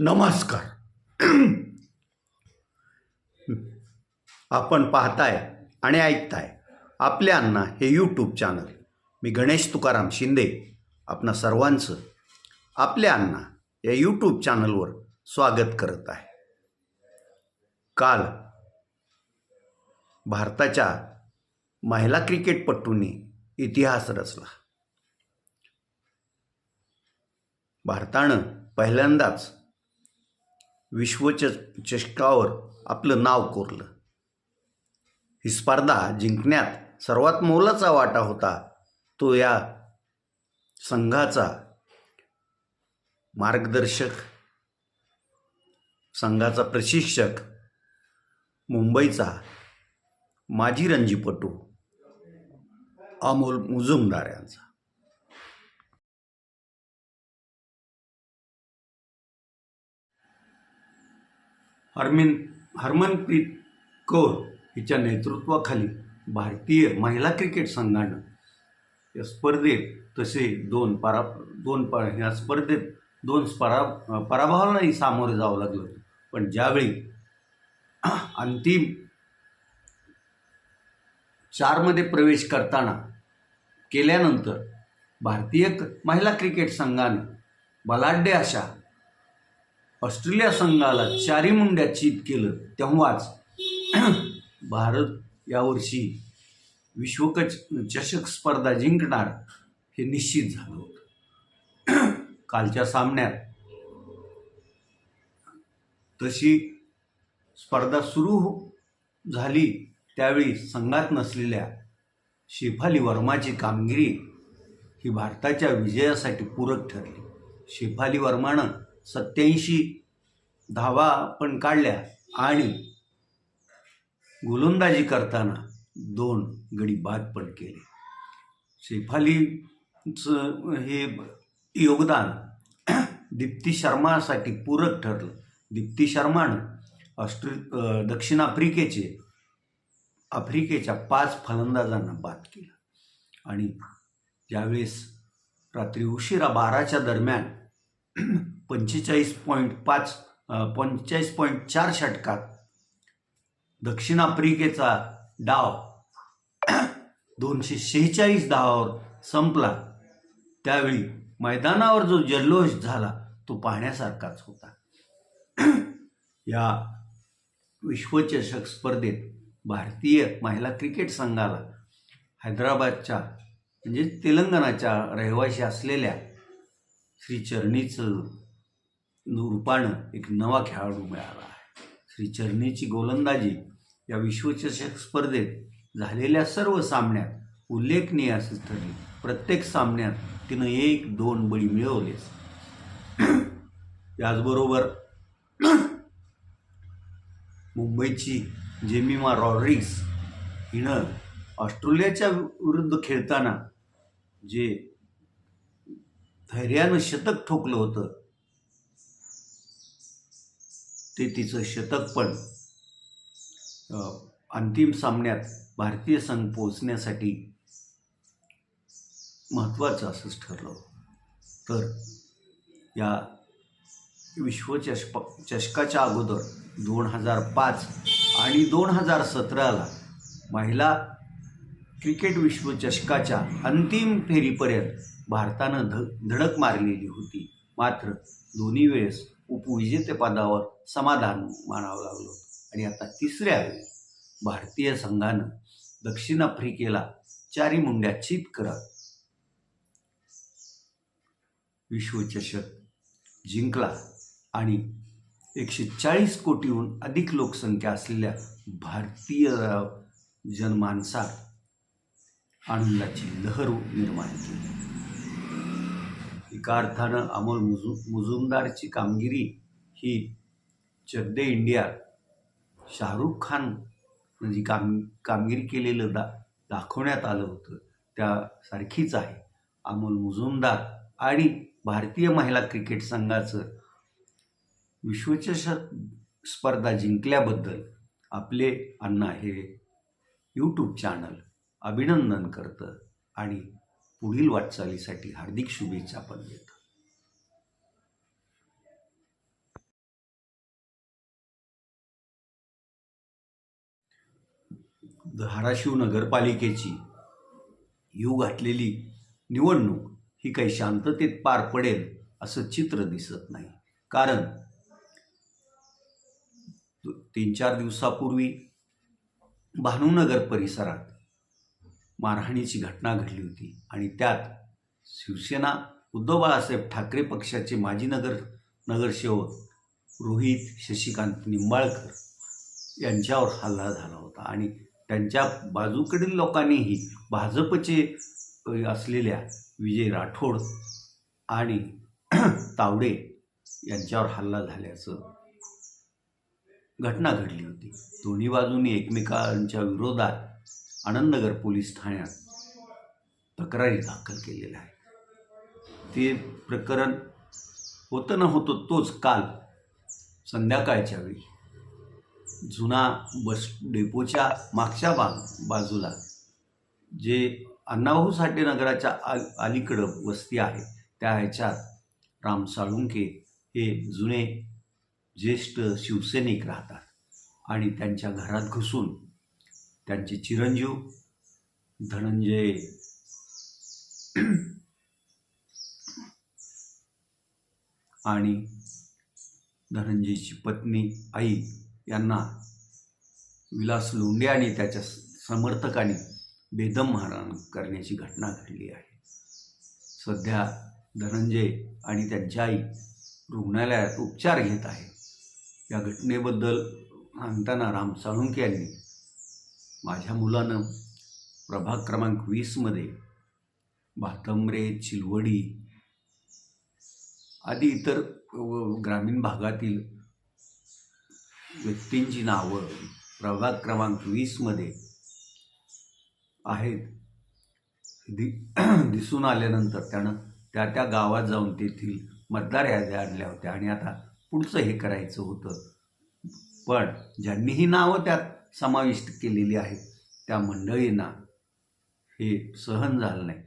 नमस्कार. आपण पाहताय आणि ऐकताय आपले अण्णा हे यूट्यूब चॅनल मी गणेश तुकाराम शिंदे आपणा सर्वांचं आपल्या अण्णा या यूट्यूब चॅनलवर स्वागत करत आहे. काल भारताच्या महिला क्रिकेटपटूंनी इतिहास रचला. भारतानं पहिल्यांदाच विश्वच चषकावर आपलं नाव कोरलं. ही स्पर्धा जिंकण्यात सर्वात मोलाचा वाटा होता. तो या संघाचा मार्गदर्शक संघाचा प्रशिक्षक मुंबईचा माजी रणजीपटू अमोल मुजुमदार यांचा. हरमिन हरमनप्रीत कौर हिच्या नेतृत्वाखाली भारतीय महिला क्रिकेट संघानं या स्पर्धेत तसे दोन परा दोन प ह्या स्पर्धेत दोन परा पराभवालाही सामोरे जावं लागलं होतं. पण ज्यावेळी अंतिम चारमध्ये प्रवेश करताना केल्यानंतर भारतीय महिला क्रिकेट संघाने बलाढ्य अशा ऑस्ट्रेलिया संघाला चारी मुंड्यात चित केलं तेव्हाच भारत यावर्षी विश्वकच चषक स्पर्धा जिंकणार हे निश्चित झालं होतं. कालच्या सामन्यात तशी स्पर्धा सुरू हो-, झाली त्यावेळी संघात नसलेल्या शेफाली वर्माची कामगिरी ही भारताच्या विजयासाठी पूरक ठरली. शेफाली वर्मानं सत्याऐंशी धावा पण काढल्या आणि गोलंदाजी करताना दोन गडी बाद पण केले. शेफालीचं हे योगदान दीप्ती शर्मासाठी पूरक ठरलं. दीप्ती शर्मानं ऑस्ट्रे दक्षिण आफ्रिकेचे आफ्रिकेच्या पाच फलंदाजांना बाद केलं. आणि ज्यावेळेस रात्री उशिरा बाराच्या दरम्यान पंचेचाळीस पॉईंट पाच पंचेचाळीस पॉईंट चार षटकात दक्षिण आफ्रिकेचा डाव दोनशे शेहेचाळीस धावावर संपला. त्यावेळी मैदानावर जो जल्लोष झाला तो पाहण्यासारखाच होता. या विश्वचषक स्पर्धेत भारतीय महिला क्रिकेट संघाला हैदराबादच्या म्हणजे तेलंगणाच्या रहिवाशी असलेल्या श्री चरणीचं रूपानं एक नवा खेळाडू मिळाला आहे. श्री चरणीची गोलंदाजी या विश्वचषक स्पर्धेत झालेल्या सर्व सामन्यात उल्लेखनीय असं ठरली. प्रत्येक सामन्यात तिनं एक दोन बळी मिळवलेच याचबरोबर मुंबईची जेमिमा रॉड्रिक्स हिनं ऑस्ट्रेलियाच्या विरुद्ध खेळताना जे धैर्यानं शतक ठोकलं होतं ते तिचं शतक पण अंतिम सामन्यात भारतीय संघ पोहोचण्यासाठी महत्त्वाचं असंच ठरलं तर या विश्वचषक चषकाच्या अगोदर दोन हजार पाच आणि दोन हजार सतराला महिला क्रिकेट विश्वचषकाच्या अंतिम फेरीपर्यंत भारतानं ध धडक मारलेली होती. मात्र दोन्ही वेळेस उपविजेतेपदावर समाधान मानावं लागलं आणि आता तिसऱ्या वेळी भारतीय संघानं दक्षिण आफ्रिकेला चारी मुंड्या चित करत विश्वचषक जिंकला आणि एकशे चाळीस कोटीहून अधिक लोकसंख्या असलेल्या भारतीय जनमानसात आनंदाची लहर निर्माण केली. एका अर्थानं अमोल मुजु मुजुमदारची कामगिरी ही चड्डे इंडिया शाहरुख खान जी काम कामगिरी केलेलं दा दाखवण्यात आलं होतं. त्यासारखीच आहे. अमोल मुजुमदार आणि भारतीय महिला क्रिकेट संघाचं विश्वचषक स्पर्धा जिंकल्याबद्दल आपले अण्णा हे यूट्यूब चॅनल अभिनंदन करतं आणि पुढील वाटचालीसाठी हार्दिक शुभेच्छा आपण देतो. धाराशिव नगरपालिकेची येऊ घातलेली निवडणूक ही काही शांततेत पार पडेल असं चित्र दिसत नाही. कारण तीन चार दिवसापूर्वी भानुनगर परिसरात मारहाणीची घटना घडली होती. आणि त्यात शिवसेना उद्धव बाळासाहेब ठाकरे पक्षाचे माजी नगर नगरसेवक रोहित शशिकांत निंबाळकर यांच्यावर हल्ला झाला होता. आणि त्यांच्या बाजूकडील लोकांनीही भाजपचे असलेल्या विजय राठोड आणि तावडे यांच्यावर हल्ला झाल्याचं घटना घडली होती. दोन्ही बाजूंनी एकमेकांच्या विरोधात आनंदनगर पोलीस ठाण्यात तक्रारी दाखल केलेल्या आहे ते प्रकरण होतं न होतं तोच काल संध्याकाळच्या वेळी जुना बस डेपोच्या मागच्या बा बाजूला जे अण्णाभाऊ साठे नगराच्या आ अलीकडं वस्ती आहे त्या ह्याच्यात राम साळुंके हे जुने ज्येष्ठ शिवसैनिक राहतात आणि त्यांच्या घरात घुसून त्यांचे चिरंजीव धनंजय. आणि धनंजयची पत्नी आई यांना विलास लोंढे आणि त्याच्या समर्थकांनी बेदम मारहाण करण्याची घटना घडली आहे. सध्या धनंजय आणि त्यांची आई रुग्णालयात उपचार घेत आहे या घटनेबद्दल सांगताना राम साळुंके यांनी माझ्या मुलानं प्रभाग क्रमांक वीसमध्ये भातंब्रे चिलवडी आदी इतर ग्रामीण भागातील व्यक्तींची नावं प्रभाग क्रमांक वीसमध्ये आहेत. दि दिसून आल्यानंतर त्यानं त्या त्या गावात जाऊन तेथील मतदार याद्या आणल्या होत्या आणि आता पुढचं हे करायचं होतं. पण ज्यांनी ही नावं त्यात समाविष्ट केलेली आहेत. त्या मंडळींना हे सहन झालं नाही.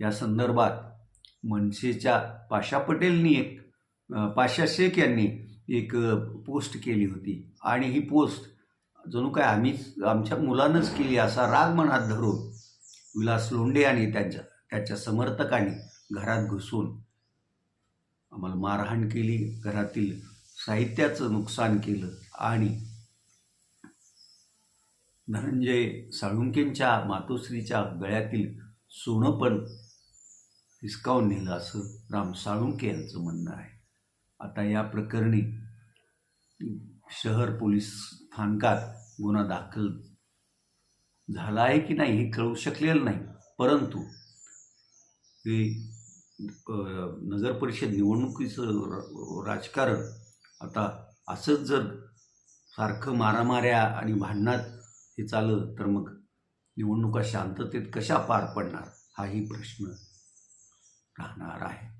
या संदर्भात मनसेच्या पाशा पटेलनी एक पाशा शेख यांनी एक पोस्ट केली होती. आणि ही पोस्ट जणू काय आम्हीच आमच्या मुलानंच केली असा राग मनात धरून विलास लोंढे आणि त्यांच्या त्याच्या समर्थकांनी घरात घुसून आम्हाला मारहाण केली. घरातील साहित्याचं नुकसान केलं आणि धनंजय साळुंकेंच्या मातोश्रीच्या गळ्यातील सोनं पण हिसकावून नेलं असं राम साळुंके यांचं म्हणणं आहे. आता या प्रकरणी शहर पोलीस स्थानकात गुन्हा दाखल झाला आहे की नाही हे कळू शकलेलं नाही. परंतु हे नगरपरिषद नगर परिषद निवडणुकीचं र- राजकारण आता असंच जर सारखं मारामाऱ्या आणि भांडणात हे चाललं तर मग निवडणुका शांततेत कशा पार पडणार? हाही प्रश्न राहणार आहे.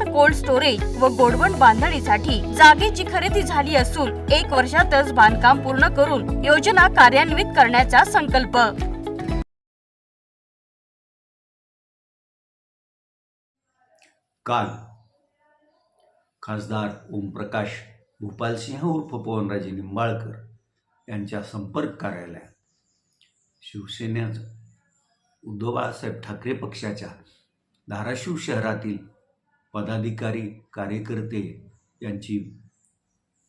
कोल्ड स्टोरेज व गोडवण बांधणीसाठी जागेची खरेदी झाली असून एक वर्षातच बांधकाम पूर्ण करून योजना कार्यान्वित करण्याचा संकल्प. काल खासदार ओमप्रकाश भूपालसिंह उर्फ पवनराजे निंबाळकर यांच्या संपर्क कार्यालयात शिवसेनेचं उद्धव बाळासाहेब ठाकरे पक्षाच्या धाराशिव शहरातील पदाधिकारी कार्यकर्ते यांची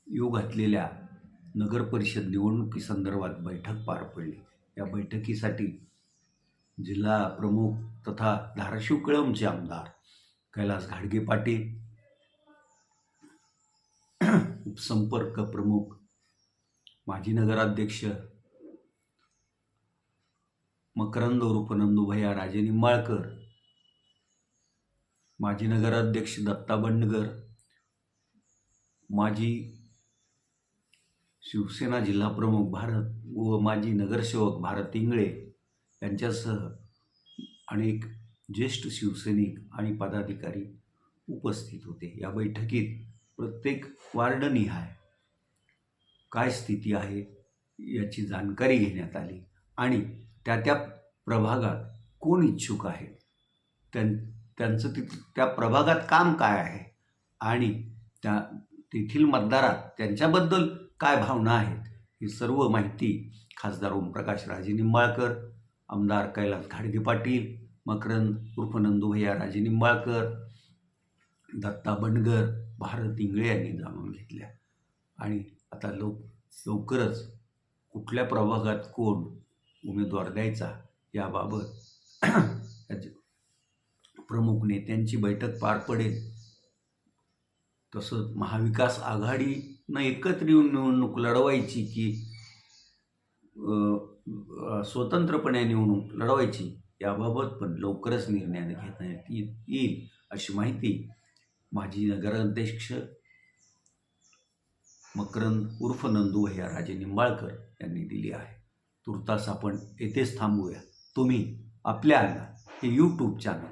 येऊ घातलेल्या नगरपरिषद निवडणुकीसंदर्भात बैठक पार पडली. या बैठकीसाठी जिल्हा प्रमुख तथा धाराशिव कळमचे आमदार कैलास घाडगे पाटील उपसंपर्क प्रमुख माजी नगराध्यक्ष मकरंद उर्फ नंदूभैया राजे निंबाळकर माजी नगराध्यक्ष दत्ता बंडगर माजी शिवसेना जिल्हाप्रमुख भारत व माजी नगरसेवक भारत इंगळे यांच्यासह अनेक ज्येष्ठ शिवसैनिक आणि पदाधिकारी उपस्थित होते. या बैठकीत प्रत्येक वार्डनिहाय काय स्थिती आहे याची जाणकारी घेण्यात आली आणि त्या त्या प्रभागात कोण इच्छुक आहेत त्यां त्यांचं तिथ त्या प्रभागात काम काय आहे? आणि त्या तेथील मतदारात त्यांच्याबद्दल काय भावना आहेत? ही सर्व माहिती खासदार ओमप्रकाश राजे निंबाळकर आमदार कैलास घाडगे पाटील मकरंद उर्फ नंदुभैया राजे निंबाळकर दत्ता बंडगर भारत इंगळे यांनी जाणून घेतल्या. आणि आता लव लवकरच कुठल्या प्रभागात कोण उमेदवार द्यायचा याबाबत प्रमुख नेत्यांची बैठक पार पडेल. तसंच महाविकास आघाडीनं एकत्र येऊन निवडणूक लढवायची की स्वतंत्रपणे निवडणूक लढवायची याबाबत पण लवकरच निर्णय घेण्यात येईल अशी माहिती माजी नगराध्यक्ष मकरंद उर्फ नंदू भैया राजे निंबाळकर यांनी दिली आहे. तुर्तास आपण येथेच थांबूया. तुम्ही आपल्या हे यूट्यूब चॅनल